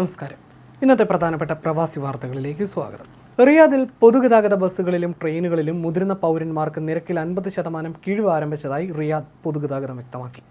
നമസ്കാരം. ഇന്നത്തെ പ്രധാനപ്പെട്ട പ്രവാസി വാർത്തകളിലേക്ക് സ്വാഗതം. റിയാദിൽ പൊതുഗതാഗത ബസ്സുകളിലും ട്രെയിനുകളിലും മുതിർന്ന പൗരന്മാർക്ക് നിരക്കിൽ അൻപത് ശതമാനം കിഴിവ് ആരംഭിച്ചതായി റിയാദ് പൊതുഗതാഗതം വ്യക്തമാക്കി.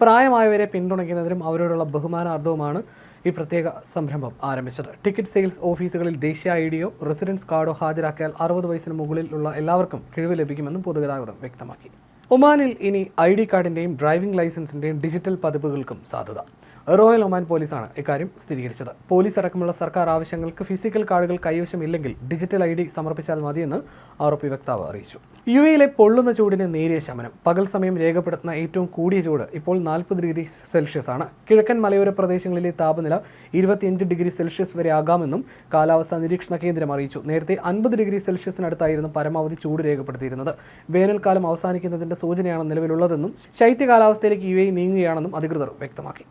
പ്രായമായവരെ പിന്തുണയ്ക്കുന്നതിനും അവരോടുള്ള ബഹുമാനാർത്ഥവുമാണ് ഈ പ്രത്യേക സംരംഭം ആരംഭിച്ചത്. ടിക്കറ്റ് സെയിൽസ് ഓഫീസുകളിൽ ദേശീയ ഐ ഡിയോ റെസിഡൻസ് കാർഡോ ഹാജരാക്കിയാൽ അറുപത് വയസ്സിന് മുകളിലുള്ള എല്ലാവർക്കും കിഴിവ് ലഭിക്കുമെന്നും പൊതുഗതാഗതം വ്യക്തമാക്കി. ഒമാനിൽ ഇനി ഐ ഡി കാർഡിന്റെയും ഡ്രൈവിംഗ് ലൈസൻസിന്റെയും ഡിജിറ്റൽ പതിപ്പുകൾക്കും സാധുത. റോയൽ ഒമാൻ പോലീസാണ് ഇക്കാര്യം സ്ഥിരീകരിച്ചത്. പോലീസ് അടക്കമുള്ള സർക്കാർ ആവശ്യങ്ങൾക്ക് ഫിസിക്കൽ കാർഡുകൾ കൈവശമില്ലെങ്കിൽ ഡിജിറ്റൽ ഐ ഡി സമർപ്പിച്ചാൽ മതിയെന്ന് ആരോപി വക്താവ് അറിയിച്ചു. യു എയിലെ പൊള്ളുന്ന ചൂടിന് നേരിയ ശമനം. പകൽ സമയം രേഖപ്പെടുത്തുന്ന ഏറ്റവും കൂടിയ ചൂട് ഇപ്പോൾ നാൽപ്പത് ഡിഗ്രി സെൽഷ്യസ് ആണ്. കിഴക്കൻ മലയോര പ്രദേശങ്ങളിലെ താപനില ഇരുപത്തിയഞ്ച് ഡിഗ്രി സെൽഷ്യസ് വരെ ആകാമെന്നും കാലാവസ്ഥാ നിരീക്ഷണ കേന്ദ്രം അറിയിച്ചു. നേരത്തെ അൻപത് ഡിഗ്രി സെൽഷ്യസിനടുത്തായിരുന്നു പരമാവധി ചൂട് രേഖപ്പെടുത്തിയിരുന്നത്. വേനൽക്കാലം അവസാനിക്കുന്നതിന്റെ സൂചനയാണ് നിലവിലുള്ളതെന്നും ശൈത്യകാലാവസ്ഥയിലേക്ക് യു എ നീങ്ങുകയാണെന്നും അധികൃതർ വ്യക്തമാക്കി.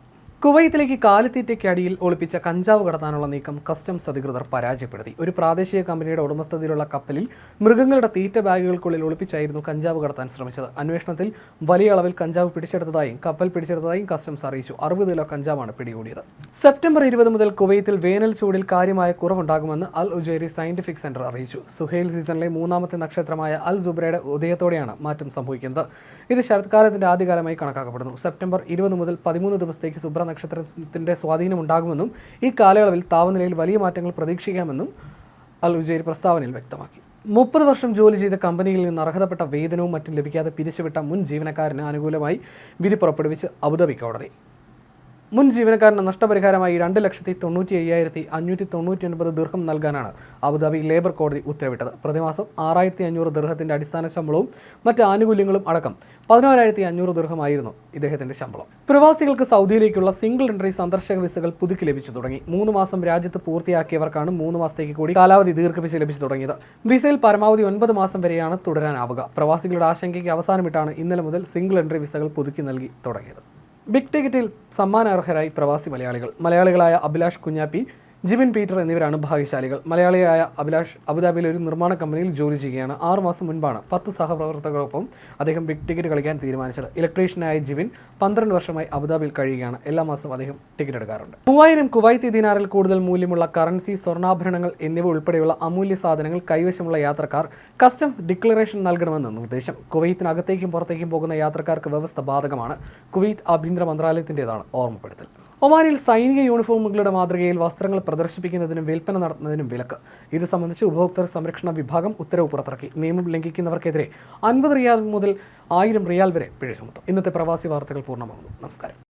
കുവൈത്തിലേക്ക് കാലിത്തീറ്റയ്ക്ക് അടിയിൽ ഒളിപ്പിച്ച കഞ്ചാവ് കടത്താനുള്ള നീക്കം കസ്റ്റംസ് അധികൃതർ പരാജയപ്പെടുത്തി. ഒരു പ്രാദേശിക കമ്പനിയുടെ ഉടമസ്ഥതയിലുള്ള കപ്പലിൽ മൃഗങ്ങളുടെ തീറ്റ ബാഗുകൾക്കുള്ളിൽ ഒളിപ്പിച്ചായിരുന്നു കഞ്ചാവ് കടത്താൻ ശ്രമിച്ചത്. അന്വേഷണത്തിൽ വലിയ അളവിൽ കഞ്ചാവ് പിടിച്ചെടുത്തതായും കപ്പൽ പിടിച്ചെടുത്തതായും കസ്റ്റംസ് അറിയിച്ചു. അറുപത് കിലോ കഞ്ചാവാണ് പിടികൂടിയത്. സെപ്റ്റംബർ ഇരുപത് മുതൽ കുവൈത്തിൽ വേനൽ ചൂടിൽ കാര്യമായ കുറവുണ്ടാകുമെന്ന് അൽ ഉജേരി സയന്റിഫിക് സെന്റർ അറിയിച്ചു. സുഹേൽ സീസണിലെ മൂന്നാമത്തെ നക്ഷത്രമായ അൽ സുബ്രയുടെ ഉദയത്തോടെയാണ് മാറ്റം സംഭവിക്കുന്നത്. ഇത് ശരത്കാലത്തിന്റെ ആദ്യകാലമായി കണക്കാക്കപ്പെടുന്നു. സെപ്റ്റംബർ ഇരുപത് മുതൽ പതിമൂന്ന് ദിവസത്തേക്ക് സുബ്ര നക്ഷത്രത്തിന്റെ സ്വാധീനം ഉണ്ടാകുമെന്നും ഈ കാലയളവിൽ താപനിലയിൽ വലിയ മാറ്റങ്ങൾ പ്രതീക്ഷിക്കാമെന്നും അൽ ഉജേരി പ്രസ്താവനയിൽ വ്യക്തമാക്കി. മുപ്പത് വർഷം ജോലി ചെയ്ത കമ്പനിയിൽ നിന്ന് അർഹതപ്പെട്ട വേതനവും മറ്റും ലഭിക്കാതെ പിരിച്ചുവിട്ട മുൻ ജീവനക്കാരന് അനുകൂലമായി വിധി പുറപ്പെടുവിച്ച് അബുദാബി കോടതി. മുൻ ജീവനക്കാരന് നഷ്ടപരിഹാരമായി രണ്ട് ലക്ഷത്തി തൊണ്ണൂറ്റി അയ്യായിരത്തി അഞ്ഞൂറ്റി തൊണ്ണൂറ്റി ഒൻപത് ദീർഘം നൽകാനാണ് അബുദാബി ലേബർ കോടതി ഉത്തരവിട്ടത്. പ്രതിമാസം ആറായിരത്തി അഞ്ഞൂറ് ദീർഘത്തിന്റെ അടിസ്ഥാന ശമ്പളവും മറ്റ് ആനുകൂല്യങ്ങളും അടക്കം പതിനോരായിരത്തി അഞ്ഞൂറ് ദീർഘമായിരുന്നു ഇദ്ദേഹത്തിന്റെ ശമ്പളം. പ്രവാസികൾക്ക് സൗദിയിലേക്കുള്ള സിംഗിൾ എൻട്രി സന്ദർശക വിസകൾ പുതുക്കി ലഭിച്ചു തുടങ്ങി. മൂന്ന് മാസം രാജ്യത്ത് പൂർത്തിയാക്കിയവർക്കാണ് മൂന്ന് മാസത്തേക്ക് കൂടി കാലാവധി ദീർഘിപ്പിച്ച് ലഭിച്ചു തുടങ്ങിയത്. വിസയിൽ പരമാവധി ഒൻപത് മാസം വരെയാണ് തുടരാനാവുക. പ്രവാസികളുടെ ആശങ്കയ്ക്ക് അവസാനമിട്ടാണ് ഇന്നലെ മുതൽ സിംഗിൾ എൻട്രി വിസകൾ പുതുക്കി നൽകി തുടങ്ങിയത്. ബിഗ് ടിക്കറ്റിൽ സമ്മാനാർഹരായി പ്രവാസി മലയാളികൾ. മലയാളികളായ അഭിലാഷ് കുഞ്ഞാപ്പി ജിബിൻ പീറ്റർ എന്നിവരാണ് ഭാഗ്യശാലികൾ. മലയാളിയായ അഭിലാഷ് അബുദാബിയിലെ ഒരു നിർമ്മാണ കമ്പനിയിൽ ജോലി ചെയ്യുകയാണ്. ആറുമാസം മുൻപാണ് പത്ത് സഹപ്രവർത്തകർക്കൊപ്പം അദ്ദേഹം ബിഗ് ടിക്കറ്റ് കളിക്കാൻ തീരുമാനിച്ചത്. ഇലക്ട്രീഷ്യനായ ജിബിൻ പന്ത്രണ്ട് വർഷമായി അബുദാബിയിൽ കഴിയുകയാണ്. എല്ലാ മാസവും അദ്ദേഹം ടിക്കറ്റ് എടുക്കാറുണ്ട്. മൂവായിരം കുവൈത്തി ദിനാറിൽ കൂടുതൽ മൂല്യമുള്ള കറൻസി സ്വർണാഭരണങ്ങൾ എന്നിവ ഉൾപ്പെടെയുള്ള അമൂല്യ സാധനങ്ങൾ കൈവശമുള്ള യാത്രക്കാർ കസ്റ്റംസ് ഡിക്ലറേഷൻ നൽകണമെന്ന് നിർദ്ദേശം. കുവൈത്തിനകത്തേക്കും പുറത്തേക്കും പോകുന്ന യാത്രക്കാർക്ക് വ്യവസ്ഥ ബാധകമാണ്. കുവൈത്ത് ആഭ്യന്തര മന്ത്രാലയത്തിന്റെതാണ് ഓർമ്മപ്പെടുത്തൽ. ഒമാനിൽ സൈനിക യൂണിഫോമുകളുടെ മാതൃകയിൽ വസ്ത്രങ്ങൾ പ്രദർശിപ്പിക്കുന്നതിനും വിൽപ്പന നടത്തുന്നതിനും വിലക്ക്. ഇത് സംബന്ധിച്ച് ഉപഭോക്തൃ സംരക്ഷണ വിഭാഗം ഉത്തരവ് പുറത്തിറക്കി. നിയമം ലംഘിക്കുന്നവർക്കെതിരെ അൻപത് റിയാൽ മുതൽ ആയിരം റിയാൽ വരെ പിഴ ചുമത്തും. ഇന്നത്തെ പ്രവാസി വാർത്തകൾ പൂർണമാകുന്നു. നമസ്കാരം.